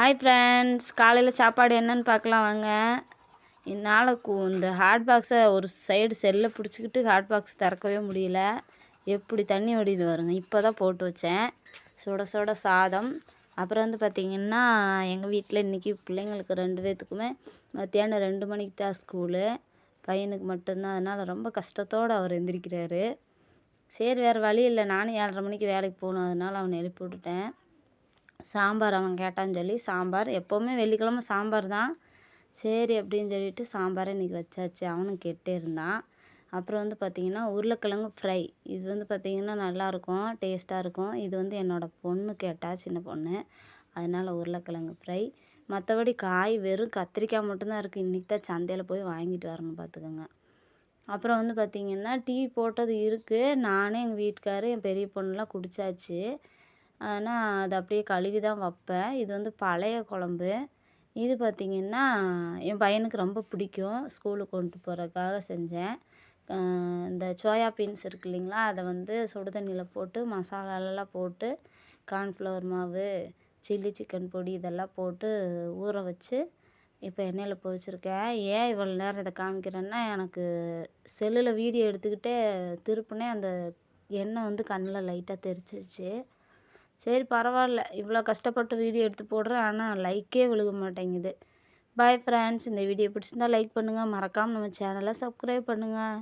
Hi friends காலையில் சாப்பாடு என்னன்னு பார்க்கலாம் வாங்க. என்னால் கு இந்த ஹாட் பாக்ஸை ஒரு சைடு செல்லை பிடிச்சிக்கிட்டு ஹாட் பாக்ஸ் திறக்கவே முடியல. எப்படி தண்ணி வடியுது வருங்க இப்போ தான் போட்டு வச்சேன். சுட சுட சாதம். அப்புறம் வந்து பார்த்திங்கன்னா எங்கள் வீட்டில் இன்றைக்கி பிள்ளைங்களுக்கு ரெண்டு பேர்த்துக்குமே மத்தியானம் ரெண்டு மணிக்கு தான் ஸ்கூலு பையனுக்கு மட்டும்தான். அதனால் ரொம்ப கஷ்டத்தோடு அவர் எந்திரிக்கிறாரு. சரி வேறு வழி இல்லை. நானும் ஏழரை மணிக்கு வேலைக்கு போகணும். அதனால் அவனை எழுப்பி விட்டுட்டேன். சாம்பார் அவன் கேட்டான்னு சொல்லி சாம்பார் எப்போவுமே வெள்ளிக்கிழமை சாம்பார் தான். சரி அப்படின்னு சொல்லிட்டு சாம்பாரை இன்றைக்கி வச்சாச்சு. அவனும் கேட்டே இருந்தான். அப்புறம் வந்து பார்த்திங்கன்னா உருளைக்கிழங்கு ஃப்ரை இது வந்து பார்த்திங்கன்னா நல்லாயிருக்கும் டேஸ்ட்டாக இருக்கும். இது வந்து என்னோடய பொண்ணு கேட்டால் சின்ன பொண்ணு. அதனால் உருளைக்கிழங்கு ஃப்ரை மற்றபடி காய் வெறும் கத்திரிக்காய் மட்டும்தான் இருக்குது இன்றைக்கி தான் சந்தையில் போய் வாங்கிட்டு வரணும் பார்த்துக்கோங்க அப்புறம் வந்து பார்த்திங்கன்னா டீ போட்டது இருக்குது நானும் எங்கள் வீட்டுக்காரு என் பெரிய பொண்ணுலாம் குடித்தாச்சு ஆனால் அது அப்படியே கழுவி தான் வைப்பேன். இது வந்து பழைய குழம்பு. இது பார்த்திங்கன்னா என் பையனுக்கு ரொம்ப பிடிக்கும். ஸ்கூலுக்கு கொண்டு போகிறதுக்காக செஞ்சேன். இந்த சோயா பீன்ஸ் இருக்கு இல்லைங்களா அதை வந்து சுடு தண்ணியில் போட்டு மசாலாலெல்லாம் போட்டு கார்ன்ஃப்ளவர் மாவு சில்லி சிக்கன் பொடி இதெல்லாம் போட்டு ஊற வச்சு இப்போ எண்ணெயில் பொரிச்சிருக்கேன். ஏன் இவ்வளோ நேரம் இதை காமிக்கிறேன்னா எனக்கு செல்லில் வீடியோ எடுத்துக்கிட்டே திருப்பினே அந்த எண்ணெய் வந்து கண்ணில் லைட்டாக தெரிச்சிருச்சு சரி பரவாயில்ல. இவ்வளோ கஷ்டப்பட்டு வீடியோ எடுத்து போடுறேன். ஆனால் லைக்கே விழுக மாட்டேங்குது. பாய் ஃப்ரெண்ட்ஸ் இந்த வீடியோ பிடிச்சிருந்தா லைக் பண்ணுங்கள் மறக்காமல் நம்ம சேனலை சப்ஸ்கிரைப் பண்ணுங்கள்